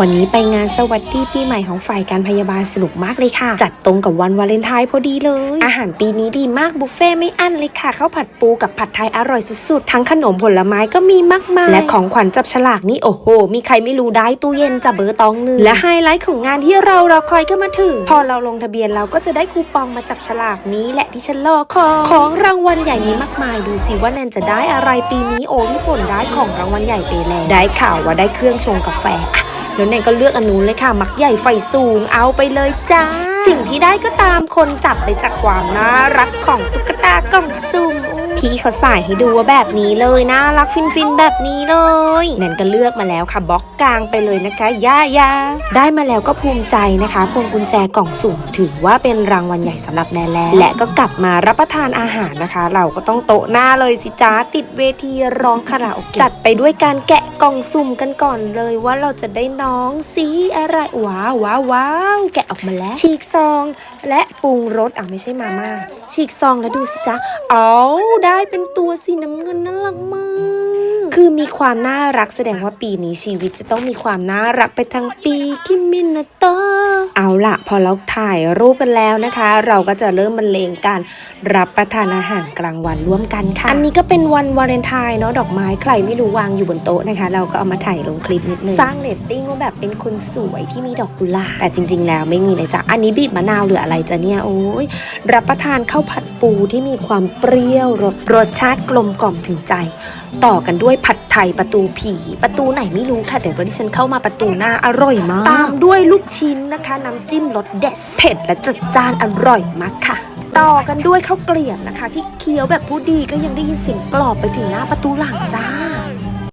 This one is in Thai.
วันนี้ไปงานสวัสดีปีใหม่ของฝ่ายการพยาบาลสนุกมากเลยค่ะ จัดตรงกับวันวาเลนไทน์พอดีเลย อาหารปีนี้ดีมากบุฟเฟ่ไม่อั้นเลยค่ะข้าวผัดปูกับผัดไทยอร่อยสุดๆ ทั้งขนมผลไม้ก็มีมากมายและของขวัญจับฉลากนี่โอ้โห มีใครไม่รู้ได้ตู้เย็นจะเบอร์ตองหนึ่งและไฮไลท์ของงานที่เราเรอคอยก็มาถึง พอเราลงทะเบียนเราก็จะได้คูปองมาจับฉลากนี้แหละที่ฉันรอคอยของรางวัลใหญ่มีมากมายดูสิว่าแนนจะได้อะไรปีนี้โอ้ยฝนได้ของรางวัลใหญ่ไปแล้วได้ข่าวว่าได้เครื่องชงกาแฟอะ แล้วแนนก็เลือกอันนู้นเลยค่ะ มักใหญ่ไฟสูงเอาไปเลยจ้า สิ่งที่ได้ก็ตามคนจับเลยจากความน่ารักของตุ๊กตากล่องสุ่มพี่เขาใส่ให้ดูว่าแบบนี้เลยน่ารักฟินฟินๆแบบนี้เลยแนนก็เลือกมาแล้วค่ะบล็อกกลางไปเลยนะคะย่าย่าได้มาแล้วก็ภูมิใจนะคะพวงกุญแจกล่องสุ่มถือว่าเป็นรางวัลใหญ่สำหรับแนนแล้วและก็กลับมารับประทานอาหารนะคะ เราก็ต้องโต๊ะหน้าเลยสิจ้าติดเวทีร้องคาราโอเกะจัดไปด้วยการแกะ กล่องสุ่มกันก่อนเลยว่าเราจะได้น้องสีอะไรว้าวว้าวว้าวแกะออกมาแล้ว ฉีกซองและปรุงรสอะไม่ใช่มาม่าฉีกซองแล้วดูสิจ๊ะเอาได้เป็นตัวสีน้ำเงินน่ารักมากคือมีความน่ารักแสดงว่าปีนี้ชีวิตจะต้องมีความน่ารักไปทั้งปีคิมินาโต ล่ะพอเราถ่ายรูปกันแล้วนะคะ เราก็จะเริ่มบรรเลงการรับประทานอาหารกลางวันร่วมกันค่ะ อันนี้ก็เป็นวันวาเลนไทน์เนาะดอกไม้ใครไม่รู้วางอยู่บนโต๊ะนะคะ เราก็เอามาถ่ายลงคลิปนิดนึงสร้างเรตติ้งว่าแบบเป็นคนสวยที่มีดอกกุหลาบแต่จริง ๆ แล้วไม่มีเลยจ้ะอันนี้บีบมะนาวหรืออะไรจ้ะเนี่ยโอ้ยรับประทานข้าวผัดปูที่มีความเปรี้ยวรสรสชาติกลมกล่อมถึงใจ ต่อกันด้วยผัดไทยประตูผี ประตูไหนไม่รู้ค่ะ แต่วันที่ฉันเข้ามาประตูหน้าอร่อยมาก ตามด้วยลูกชิ้นนะคะน้ำจิ้มรสเด็ดเผ็ดและจัดจ้านอร่อยมากค่ะ ต่อกันด้วยข้าวเกลียบนะคะ ที่เคี้ยวแบบผู้ดีก็ยังได้ยินเสียงกรอบไปถึงหน้าประตูหลังจ้า